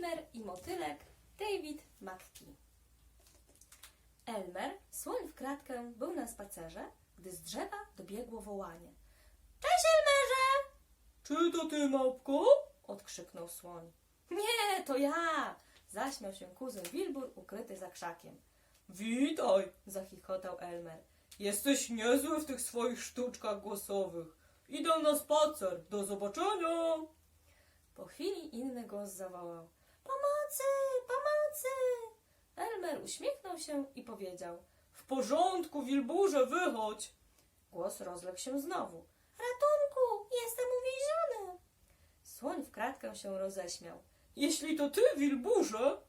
Elmer i motylek David McKee. Elmer, słoń w kratkę, był na spacerze, gdy z drzewa dobiegło wołanie. Cześć, Elmerze! Czy to ty, małpko? odkrzyknął słoń. Nie, to ja! Zaśmiał się kuzyn Wilbur ukryty za krzakiem. Witaj. Zachichotał Elmer. Jesteś niezły w tych swoich sztuczkach głosowych. Idę na spacer. Do zobaczenia. Po chwili inny głos zawołał. Pomocy! Pomocy! Elmer uśmiechnął się i powiedział. W porządku, Wilburze, wychodź. Głos rozległ się znowu. Ratunku! Jestem uwięziony! Słoń w kratkę się roześmiał. Jeśli to ty, Wilburze,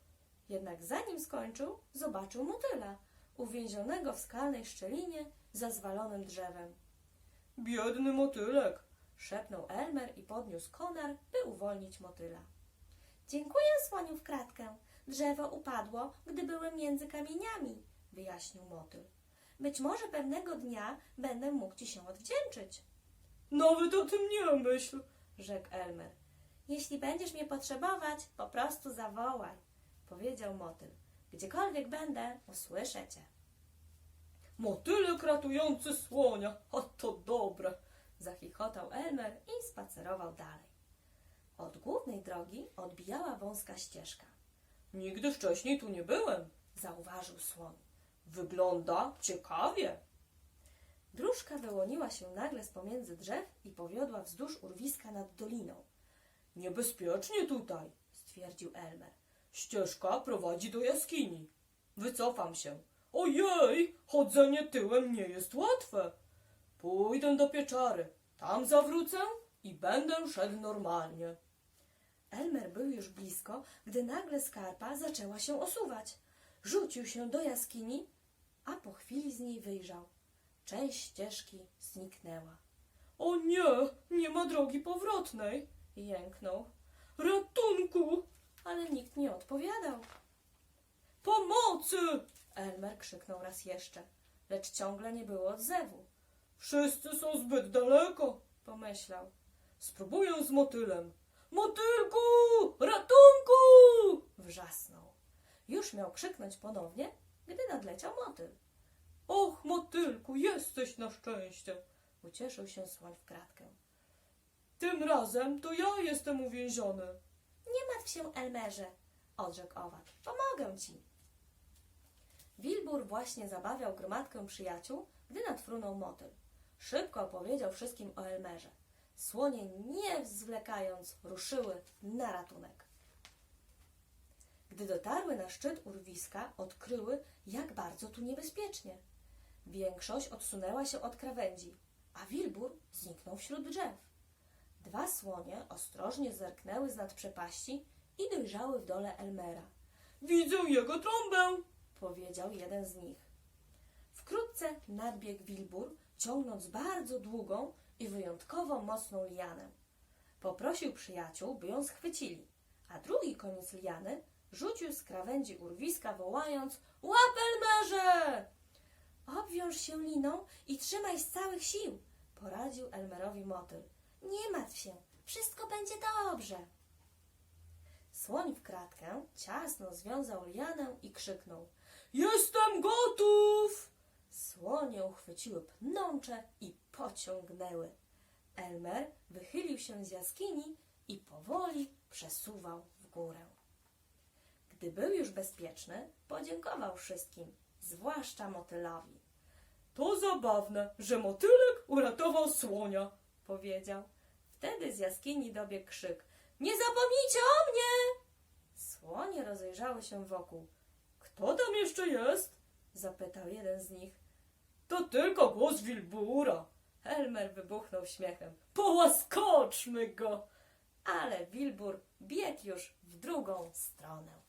Jednak zanim skończył, zobaczył motyla, uwięzionego w skalnej szczelinie za zwalonym drzewem. biedny motylek. Szepnął Elmer i podniósł konar, by uwolnić motyla. Dziękuję, słoniu w kratkę. Drzewo upadło, gdy byłem między kamieniami, wyjaśnił motyl. Być może pewnego dnia będę mógł ci się odwdzięczyć, Nawet o tym nie myśl. rzekł Elmer. Jeśli będziesz mnie potrzebować, po prostu zawołaj, powiedział motyl. Gdziekolwiek będę, usłyszę cię. Motylek ratujący słonia. A to dobre. Zachichotał Elmer i spacerował dalej. Od głównej drogi odbijała wąska ścieżka. Nigdy wcześniej tu nie byłem. Zauważył słoń. Wygląda ciekawie. Dróżka wyłoniła się nagle z pomiędzy drzew i powiodła wzdłuż urwiska nad doliną, Niebezpiecznie tutaj. stwierdził Elmer. Ścieżka prowadzi do jaskini. Wycofam się. Ojej, chodzenie tyłem nie jest łatwe. Pójdę do pieczary, tam zawrócę i będę szedł normalnie. Już blisko, gdy nagle skarpa zaczęła się osuwać. Rzucił się do jaskini, a po chwili z niej wyjrzał. Część ścieżki zniknęła. O nie, nie ma drogi powrotnej. Jęknął, Ratunku, ale nikt nie odpowiadał. pomocy! Elmer krzyknął raz jeszcze, lecz ciągle nie było odzewu. Wszyscy są zbyt daleko. Pomyślał. Spróbuję z motylem. Motylku, ratunku! Wrzasnął. Już miał krzyknąć ponownie, gdy nadleciał motyl. Och, motylku, jesteś na szczęście. Ucieszył się słoń w kratkę. Tym razem to ja jestem uwięziony. Nie martw się, Elmerze, odrzekł owad. Pomogę ci. Wilbur właśnie zabawiał gromadkę przyjaciół, gdy nadfrunął motyl. Szybko opowiedział wszystkim o Elmerze. Słonie, nie zwlekając, ruszyły na ratunek. Gdy dotarły na szczyt urwiska, odkryły, jak bardzo tu niebezpiecznie. Większość odsunęła się od krawędzi, a Wilbur zniknął wśród drzew. Dwa słonie ostrożnie zerknęły z nad przepaści i dojrzały w dole Elmera, Widzę jego trąbę. powiedział jeden z nich. Wkrótce nadbiegł Wilbur, ciągnąc bardzo długą i wyjątkowo mocną lianę. Poprosił przyjaciół, by ją schwycili, a drugi koniec liany rzucił z krawędzi urwiska, wołając Łap Elmerze! Obwiąż się liną i trzymaj z całych sił, poradził Elmerowi motyl. Nie martw się, wszystko będzie dobrze. Słoń w kratkę ciasno związał lianę i krzyknął. Jestem gotów. Słonie uchwyciły pnącze i pociągnęły. Elmer wychylił się z jaskini i powoli przesuwał w górę. Gdy był już bezpieczny, podziękował wszystkim, zwłaszcza motylowi. To zabawne, że motylek uratował słonia. Powiedział. Wtedy z jaskini dobiegł krzyk. Nie zapomnijcie o mnie! Słonie rozejrzały się wokół. Kto tam jeszcze jest? Zapytał jeden z nich. To tylko głos Wilbura. Elmer wybuchnął śmiechem. Połaskoczmy go. ale Wilbur biegł już w drugą stronę.